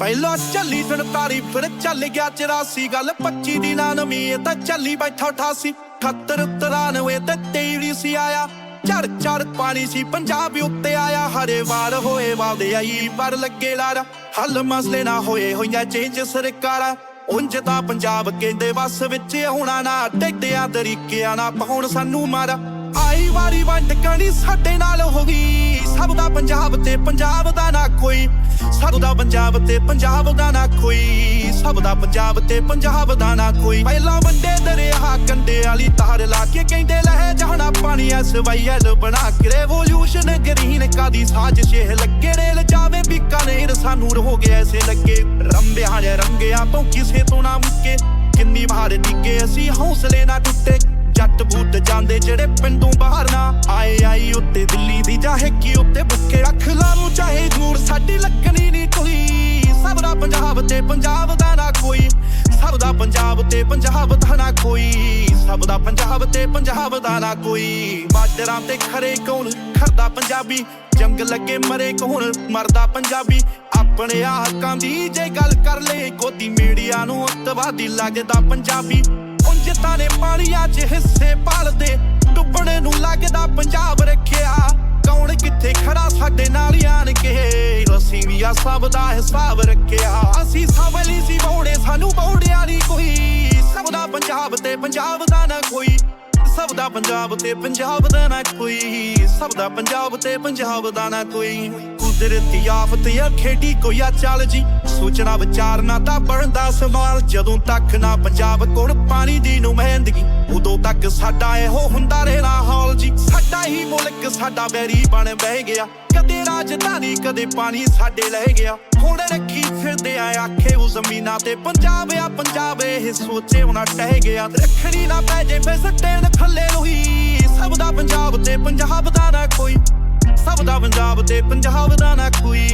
ਪਹਿਲਾਂ ਚੱਲੀ 47 ਫਿਰ ਚੱਲ ਗਿਆ 84 ਗੱਲ 25 ਦੀ ਨਾ ਇਹ ਤਾਂ ਚੱਲੀ ਬੈਠਾ 88 78 93 ਤੇ 23 ਸੀ ਆਇਆ। ਝੜ ਝੜ ਪਾਣੀ ਸੀ, ਪੰਜਾਬ ਉੱਤੇ ਆਇਆ। ਹਰੇ ਵਾਰ ਹੋਏ ਵਾਦੇ ਆਈ, ਪਰ ਲੱਗੇ ਲਾਰਾ। ਹੱਲ ਮਸਲੇ ਨਾ ਹੋਏ ਹੋਈਆਂ ਚੇਂਜ ਸਰਕਾਰਾਂ। ਉਂਝ ਤਾਂ ਪੰਜਾਬ ਕਹਿੰਦੇ ਵਸ ਵਿੱਚ ਹੋਣਾ ਨਾ, ਟੇਡਿਆਂ ਤਰੀਕਿਆਂ ਨਾ ਪਾਉਣ ਸਾਨੂੰ ਮਾਰਾ। ਆਈ ਵਾਰੀ ਵੰਡ ਕਣੀ ਸਾਡੇ ਨਾਲ ਹੋ ਗਈ। ਸਭ ਦਾ ਪੰਜਾਬ ਤੇ ਪੰਜਾਬ ਦਾ ਨਾ ਕੋਈ। ਸਭ ਦਾ ਪੰਜਾਬ ਤੇ ਪੰਜਾਬ ਦਾ ਨਾ ਕੋਈ। ਸਭ ਦਾ ਪੰਜਾਬ ਤੇ ਪੰਜਾਬ ਦਾ ਨਾ ਕੋਈ। ਪਹਿਲਾਂ ਵੰਡੇ ਦਰਿਆ ਕੰਡੇ ਵਾਲੀ ਤਾਰ ਲਾ ਕੇ ਕਹਿੰਦੇ ਲਹਿ ਜਾਣਾ ਪਾਣੀ ਐਸ ਵਾਈਐਲ ਬਣਾ ਕੇ। ਰੈਵੋਲੂਸ਼ਨ ਗ੍ਰੀਨ ਕਾਦੀ ਸਾਜ਼ਿਸ਼ ਇਹ ਲੱਗੇ। ਰੇਲ ਜਾਵੇ ਬੀਕਾਨੇਰ ਸਾਨੂੰ ਹੋ ਗਿਆ ਐਸੇ ਲੱਗੇ। ਰੰਬਿਆਂ ਦੇ ਰੰਗਿਆਂ ਤੋਂ ਕਿਸੇ ਤੋਂ ਨਾ ਮੁੱਕੇ। ਕਿੰਨੀ ਵਾਰ ਨਿੱਕੇ ਅਸੀਂ ਹੌਸਲੇ ਨਾ ਟੁੱਟੇ। ਜੱਟ ਬੂਟ ਜਾਂਦੇ ਜਿਹੜੇ ਪਿੰਡੋਂ ਬਾਹਰ ਨਾ ਆਏ, ਆਈ ਉੱਤੇ ਦਿੱਲੀ ਦੀ ਜਾਹੇ ਕੀ ਉੱਤੇ ਬੁੱਕੇ ਰੱਖ ਲਾ ਨੂੰ, ਚਾਹੇ ਦੂਰ ਸਾਡੀ ਲੱਗਣੀ ਨਹੀਂ ਕੋਈ। ਸਭ ਪੰਜਾਬ ਤੇ ਪੰਜਾਬ ਦਾ ਨਾ ਕੋਈ। ਸਭ ਦਾ ਪੰਜਾਬ ਤੇ ਪੰਜਾਬ ਦਾ ਨਾ ਕੋਈ। ਸਭ ਦਾ ਪੰਜਾਬ ਤੇ ਪੰਜਾਬ ਦਾ ਨਾ ਕੋਈ। ਬਾਰਡਰਾਂ ਤੇ ਖਰੇ ਕੌਣ ਖਰਦਾ ਪੰਜਾਬੀ? ਜੰਗ ਲੱਗੇ ਮਰੇ ਕੌਣ ਮਰਦਾ ਪੰਜਾਬੀ? ਆਪਣੇ ਆ ਹੱਕਾਂ ਦੀ ਜੇ ਗੱਲ ਕਰ ਲੈ ਕੋਦੀ ਮੀਡੀਆ ਨੂੰ ਅੱਤਵਾਦੀ ਲੱਗਦਾ ਪੰਜਾਬੀ। ਉਂਝ ਤਾਂ ਨੇ ਪਾਣੀ ਹਿੱਸੇ ਪਾਲਦੇ, ਡੁੱਬਣੇ ਨੂੰ ਲੱਗਦਾ ਪੰਜਾਬ ਰੱਖਿਆ। ਕੌਣ ਕਿੱਥੇ ਖੜਾ ਸਾਡੇ ਨਾਲ ਆਣ ਕੇ? ਅਸੀਂ ਵੀ ਆ ਸਭ ਦਾ ਹਿਸਾਬ ਰੱਖਿਆ। ਅਸੀਂ ਸਭ ਲਈ ਸੀ ਬੌੜੇ, ਸਾਨੂੰ ਬੌੜਿਆ ਨਹੀਂ ਕੋਈ। ਸਭ ਦਾ ਪੰਜਾਬ ਤੇ ਪੰਜਾਬ ਦਾ ਨਾ ਕੋਈ। ਸਭ ਦਾ ਪੰਜਾਬ ਤੇ ਪੰਜਾਬ ਦਾ ਨਾ ਕੋਈ। ਸਭ ਦਾ ਪੰਜਾਬ ਤੇ ਪੰਜਾਬ ਦਾ ਨਾ ਕੋਈ। ਕੁਦਰਤੀ ਆਫਤ ਆ, ਖੇਡੀ ਕੋਈ ਆ ਚੱਲ ਜੀ। ਸੋਚਣਾ ਵਿਚਾਰਨਾ ਤਾਂ ਬਣਦਾ ਸਵਾਲ। ਜਦੋਂ ਤੱਕ ਨਾ ਪੰਜਾਬ ਕੋਲ ਪਾਣੀ ਦੀ ਨੁਮਾਇੰਦਗੀ, ਉਦੋਂ ਤੱਕ ਸਾਡਾ ਇਹੋ ਹੁੰਦਾ ਰਹਿਣਾ ਹਾਲ ਜੀ। ਸਾਡਾ ਹੀ ਮੁਲਕ, ਸਾਡਾ ਬੈਰੀ ਬਣ ਬਹਿ ਗਿਆ। ਕਦੇ ਰਾਜਧਾਨੀ, ਕਦੇ ਪਾਣੀ ਸਾਡੇ ਲੈ ਗਿਆ। ਹੁਣ ਰੱਖੀ ਫਿਰਦੇ ਆ ਆਖੇ ਉਹ ਜ਼ਮੀਨਾਂ ਤੇ ਪੰਜਾਬ ਆ, ਪੰਜਾਬ ਇਹ ਸੋਚੇ ਉਹਨਾਂ ਟਹਿ ਗਿਆ। ਰੱਖਣੀ ਨਾ ਪੈ ਜੇ ਫੇ ਸੱਟੇ ਥੱਲੇ ਰੋਈ ਸਭ ਦਾ ਪੰਜਾਬ ਤੇ ਪੰਜਾਬ ਦਾ ਨਾ ਕੋਈ। ਸਭ ਦਾ ਪੰਜਾਬ ਤੇ ਪੰਜਾਬ ਦਾ ਨਾ ਕੋਈ,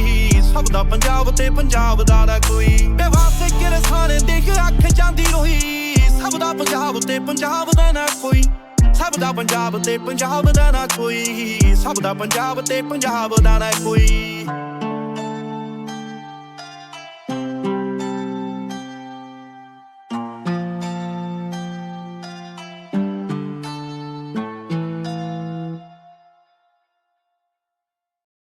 ਸਭ ਦਾ ਪੰਜਾਬ ਤੇ ਪੰਜਾਬ ਦਾ ਨਾ ਕੋਈ। ਬੇਵਾਸੇ ਕਿਰਸਾਨ ਦੇਖ ਅੱਖ ਜਾਂਦੀ ਰੋਈ ਸਭ ਦਾ ਪੰਜਾਬ ਤੇ ਪੰਜਾਬ ਦਾ ਨਾ ਕੋਈ। ਸਭ ਦਾ ਪੰਜਾਬ ਤੇ ਪੰਜਾਬ ਦਾ ਨਾ ਕੋਈ, ਸਭ ਦਾ ਪੰਜਾਬ ਤੇ ਪੰਜਾਬ ਦਾ ਨਾ ਕੋਈ।